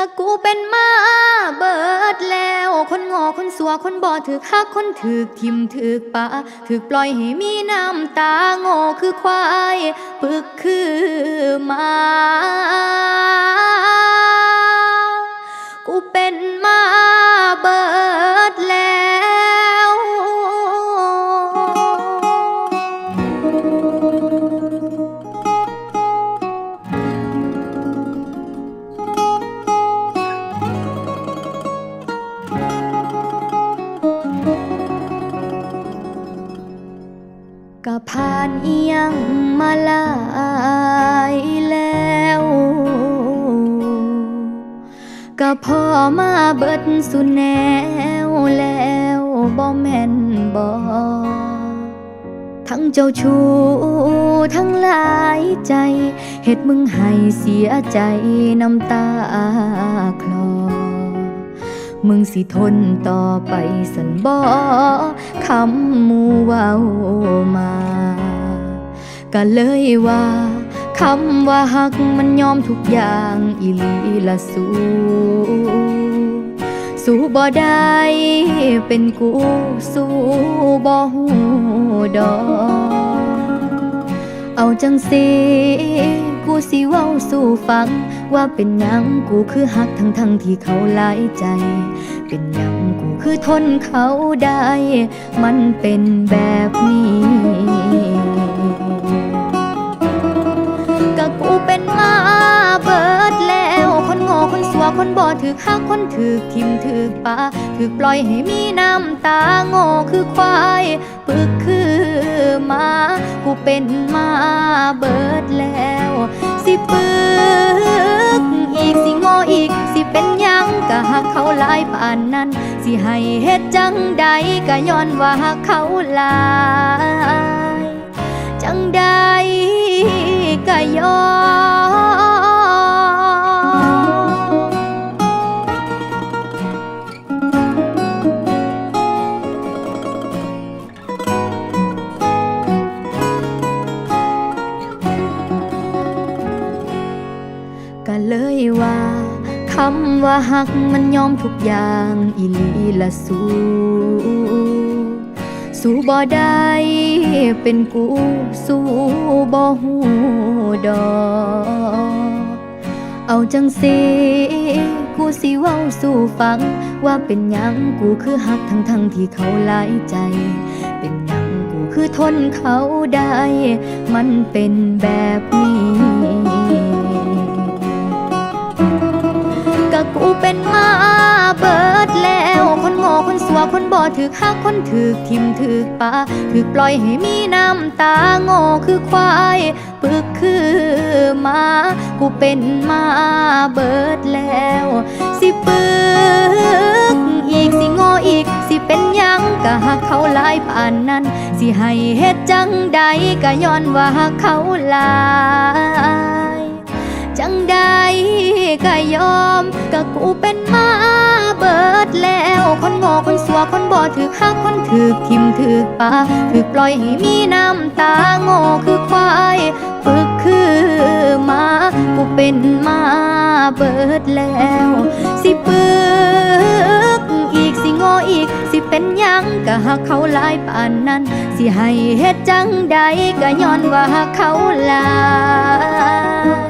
ก็กูเป็นมาเบิดแล้ว คนงอคนสัวคนบ่ถือคักคนถือทิมถือปะถือปล่อยให้มีน้ำตาโง่คือควาย ปึกคือมา ผ่านเอียงมาลายแล้ว ก็พอมาเบิดสุแนวแล้วบ่แม่นบ่ทั้งเจ้าชู้ทั้งหลายใจเฮ็ดมึงให้เสียใจน้ำตาคลอ มึงสิทนต่อไปสันบ่คำมูเว้ามาก็เลยว่าคำว่าหักมันยอมทุกอย่างอีลีละสูสู้บ่ได้เป็นกูสู้บ่หูดอกเอาจังสิ กูสิเว้าสู่ฟัง ว่าเป็นหยังกูคือหักทั้งทั้งที่เขาหลายใจ เป็นหยังกูคือทนเขาได้ มันเป็นแบบนี้ก็กูเป็นมาเบิดแล้ว คนโง่คนสัวคนบ่ถือฮักคนถือทิมถือปลาถือปล่อยให้มีน้ำตาโง่คือควายปึกคือมากูเป็นมาเบิดแล้ว สิปึกอีกสิงออีก สิเป็นยังก็หักเขาหลายป่านนั้น สิให้เฮ็ดจังใดก็ย้อนว่าหักเขาหลาย จังใดก็ย้อน เลยว่า คำว่าหักมันยอมทุกอย่างอีลีละสูสู้บ่ได้เป็นกูสู้บ่หูดอ เอาจังสิกูสิเว้าสู่ฟัง ว่าเป็นหยังกูคือหักทั้งทั้งที่เขาหลายใจ เป็นหยังกูคือทนเขาได้ มันเป็นแบบนี้ ถือฮักคนถือทิมถือปาถือปล่อยให้มีน้ำตาโง่คือควายปึกคือมากูเป็นมาเบิดแล้ว สิปึกอีกสิโง่อีก สิเป็นยังก็หักเขาหลายผ่านนั้น สิให้เฮ็ดจังใดก็ย้อนว่าหักเขาหลายจังใดก็ยอมก็กูเป็นมาเบิดแล้ว คนโง่คนสัวคนบ่ถือฮักคนถือทิมถือปาถือปล่อยให้มีน้ำตาโง่คือควายปึกคือมากูเป็นมาเบิดแล้ว สิปึกอีกสิโง่อีก สิเป็นยังก็หักเขาหลายป่านนั้น สิให้เฮ็ดจังใดก็ย้อนว่าหักเขาหลาย